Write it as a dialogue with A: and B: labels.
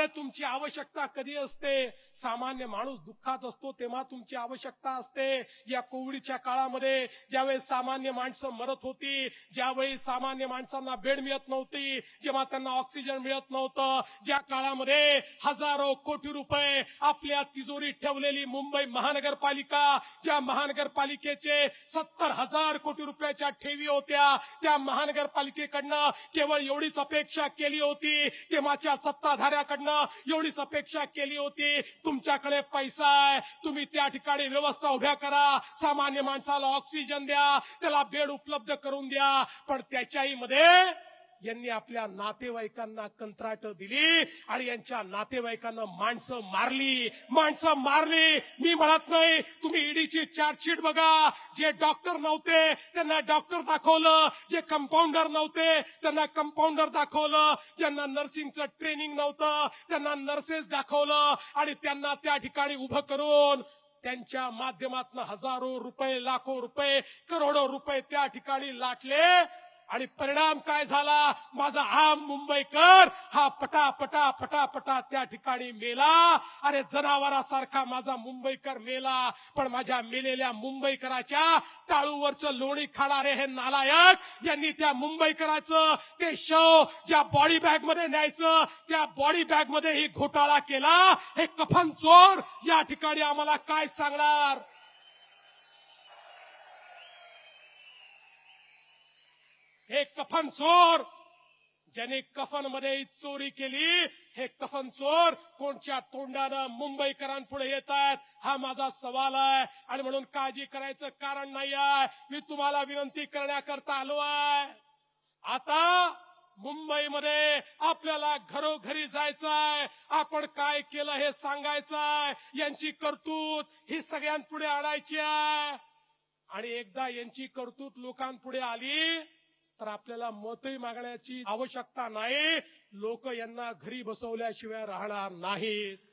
A: अरे तुमची आवश्यकता कधी असते सामान्य माणूस दुःखात असतो तेव्हा तुमची आवश्यकता असते. या कोविडच्या काळामध्ये ज्यावेळेस सामान्य माणसं मरत होती ज्यावेळी सामान्य माणसांना बेड मिळत नव्हती जेव्हा त्यांना ऑक्सिजन मिळत नव्हतं ज्या काळामध्ये हजारो कोटी रुपये आपल्या तिजोरीत ठेवलेली मुंबई महानगरपालिका ज्या महानगरपालिकेचे सत्तर हजार कोटी रुपयाच्या ठेवी होत्या त्या महानगरपालिकेकडनं केवळ एवढीच अपेक्षा केली होती तेव्हाच्या सत्ताधाऱ्याकडनं एवढीच अपेक्षा केली होती. तुमच्याकडे पैसा आहे. तुम्ही त्या ठिकाणी व्यवस्था उभ्या करा. सामान्य माणसाला ऑक्सिजन द्या. त्याला बेड उपलब्ध करून द्या. पण त्याच्याही मध्ये यांनी आपल्या नातेवाईकांना कंत्राट दिली आणि यांच्या नातेवाईकांना माणसं मारली. माणसं मारली. मी म्हणत नाही तुम्ही ईडीची चार्जशीट बघा. जे डॉक्टर नव्हते त्यांना डॉक्टर दाखवलं. जे कंपाऊंडर नव्हते त्यांना कंपाऊंडर दाखवलं. ज्यांना नर्सिंगचं ट्रेनिंग नव्हतं त्यांना नर्सेस दाखवलं. आणि त्यांना त्या ठिकाणी उभं करून त्यांच्या माध्यमातून हजारो रुपये लाखो रुपये करोडो रुपये त्या ठिकाणी लाटले. आणि परिणाम काय झाला? माझा आम मुंबईकर हा पटा पटा पटा पटा त्या ठिकाणी मेला. अरे जनावरासारखा माझा मुंबईकर मेला. पण माझ्या मेलेल्या मुंबईकराच्या टाळूवरचं लोणी खाणारे हे नालायक यांनी त्या मुंबईकराचं ते शव ज्या बॉडी बॅगमध्ये न्यायचं त्या बॉडी बॅगमध्ये ही घोटाळा केला. हे कफन चोर या ठिकाणी आम्हाला काय सांगणार? हे कफन चोर! ज्याने कफनमध्ये चोरी केली हे कफन चोर कोणच्या तोंडानं मुंबईकरांपुढे येत आहेत हा माझा सवाल आहे. आणि म्हणून काळजी करायचं कारण नाही आहे. मी तुम्हाला विनंती करण्याकरता आलो आहे. आता मुंबईमध्ये आपल्याला घरोघरी जायचंय आपण काय केलं हे सांगायचंय यांची कर्तूत ही सगळ्यांपुढे आणायची आहे. आणि एकदा यांची कर्तूत लोकांपुढे आली तर आपल्याला मतही मागण्याची आवश्यकता नाही. लोक यांना घरी बसवल्याशिवाय राहणार नाहीत.